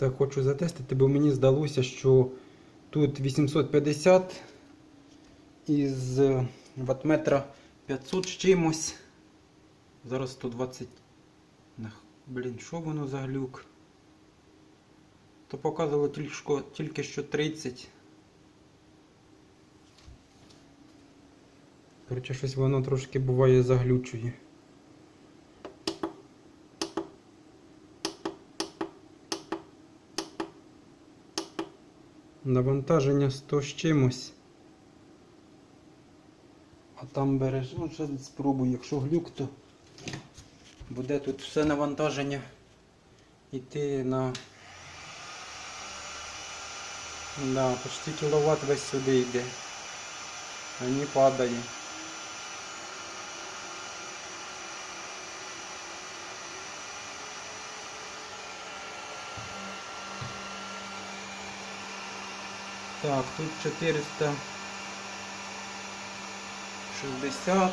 Так, хочу затестити, бо мені здалося, що тут 850 із е, ватметра 500 з чимось. Зараз 120. Блін, що воно за глюк? То показувало тільки тільки що 30. Коротше, щось воно трошки буває заглючує. Навантаження 100 з чимось. А там береш, ну ще спробую, якщо глюк, то буде тут все навантаження йти на да, почти кіловат весь сюди йде. А не падає. Так, тут 460.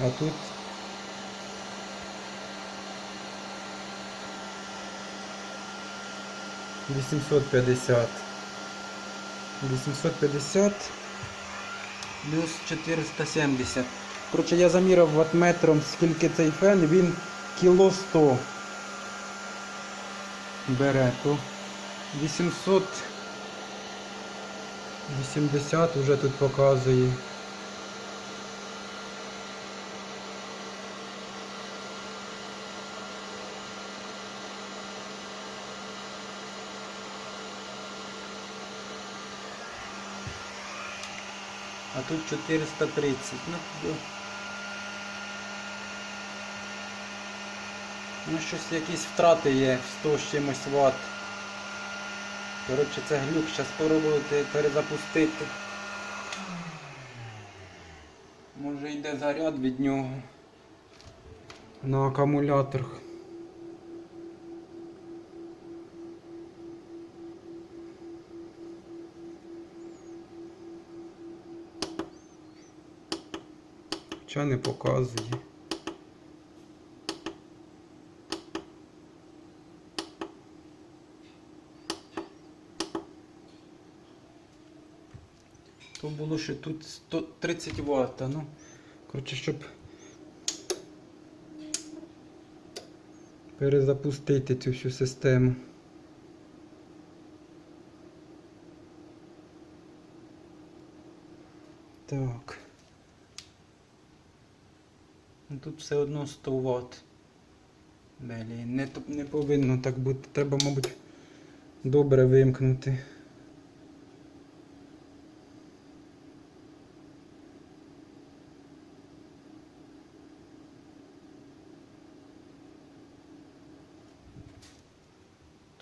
А тут Вісімсот п'ятдесят. Вісімсот п'ятдесят плюс 470. Коротше, я заміряв ватметром, скільки цей фен, він кіло 100 бере, то 880 вже тут показує. А тут 430. Ну, Ну, щось якісь втрати є 100 з чимось ватт. Коротше, це глюк, зараз спробувати перезапустити. Може йде заряд від нього на акумуляторах. Хоча не показує. То було, що тут 130 Вт, ну, коротше, щоб перезапустити цю всю систему. Так. Ну, Тут все одно 100 Вт. Блін, не, не повинно так бути. Треба, мабуть, добре вимкнути.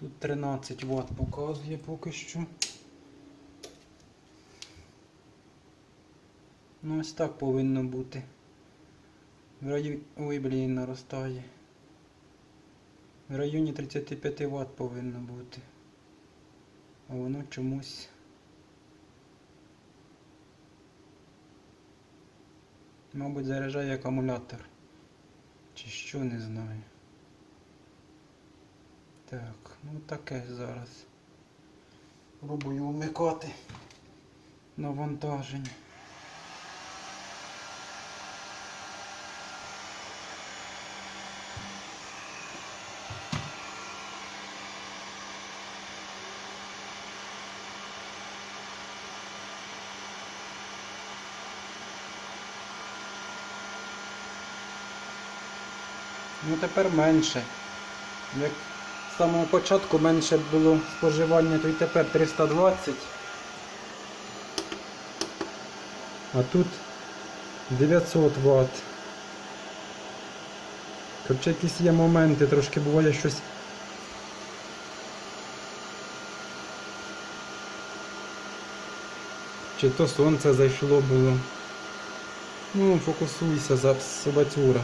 Тут 13 Вт показує поки що. Ну ось так повинно бути. В районі... Ой, блін, наростає. В районі 35 Вт повинно бути. А воно чомусь. Мабуть, заряджає акумулятор. Чи що, не знаю. Так, ну таке зараз. Пробую вмикати навантаження. Ну тепер менше. Як з самого початку менше було споживання, то й тепер 320. А тут 900 Вт. Короче, якісь є моменти, трошки буває щось. Чи то сонце зайшло було. Ну, фокусуйся, за собацюра.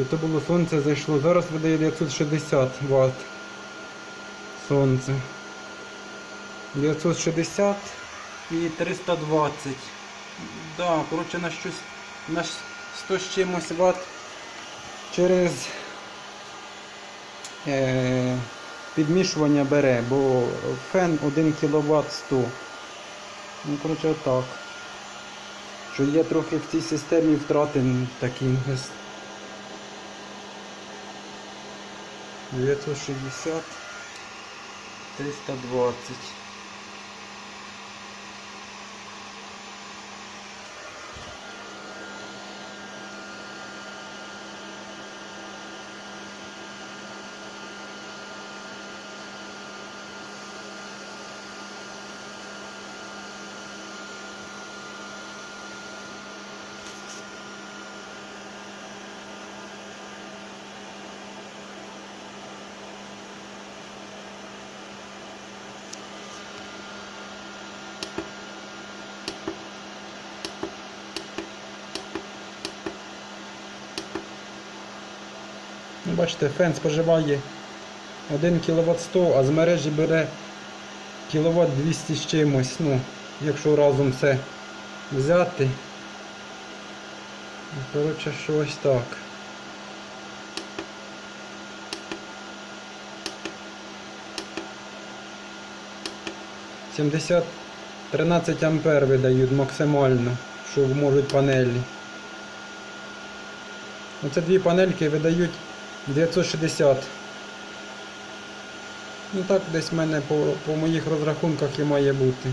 Чи то було сонце зайшло? Зараз видає 960 Вт. Сонце. 960 і 320. Да, коротше, на щось на 100 з чимось ватт через е, підмішування бере, бо фен 1 кВт 100. Ну, коротше, отак. Що є трохи в цій системі втрати такі. 960 320 Бачите, фен споживає 1 кВт 100, а з мережі бере кВт 200 з чимось. Ну, якщо разом все взяти. Ну, Коротше, що ось так. Сімдесят 13 ампер видають максимально, що можуть панелі. Оце дві панельки видають 960. Ну так десь в мене по, по моїх розрахунках і має бути.